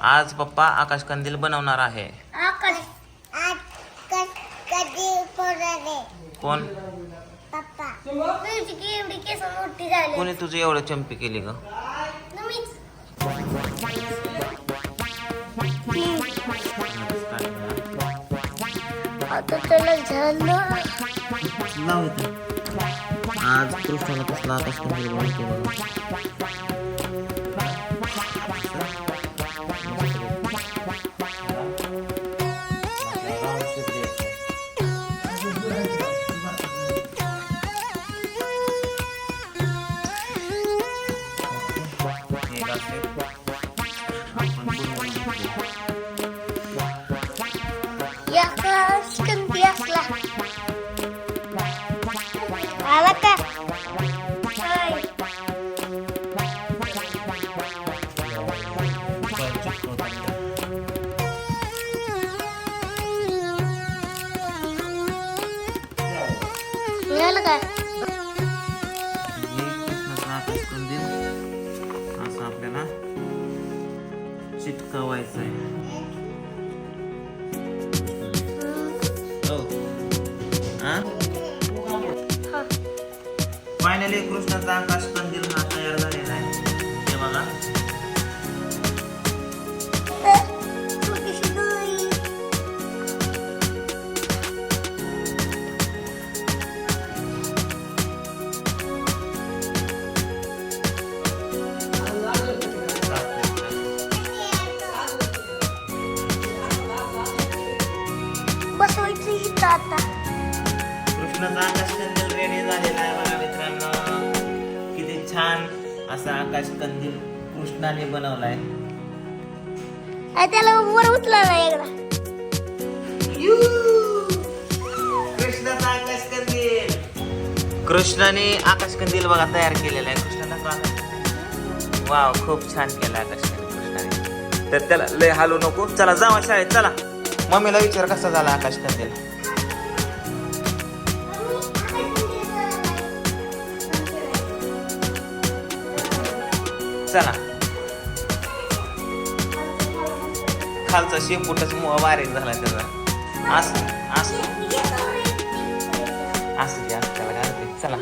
आज पप्पा आकाश कंदील बनवणार आहे. आकाश कधी पोराले कोण? पप्पा तुझी की एवढी केस मोठी झाली. कोणी तुझं एवढं चंपी केली ग? आता त्याला झालं. आज कृष्णाला कसला आकाश कंदील बनवतो हे असे आपण बनवून घेऊ. आकाश चिटकवायचं आहे हा. फायनली कृष्णाचा आकाश कंदील हा आता. कृष्णाचा आकाश कंदील रेडी झालेला आहे बघा मित्रांनो. किती छान असा आकाश कंदील कृष्णाने बनवलाय. त्याला वर उचला ना एकदा कृष्णाचा आकाश कंदील. कृष्णाने आकाश कंदील बघा तयार केलेला आहे. कृष्णाला का वाव खूप छान केला आकाश कृष्णाने. तर त्याला लय हालू नको. चला जावा शाळेत चला. मम्मीला विचार कसा झाला आकाश कंदील? चला. खालचा शेपूटच मु- बारीक झाला त्याचा. असं असं. असं द्या त्याला घालते. चला.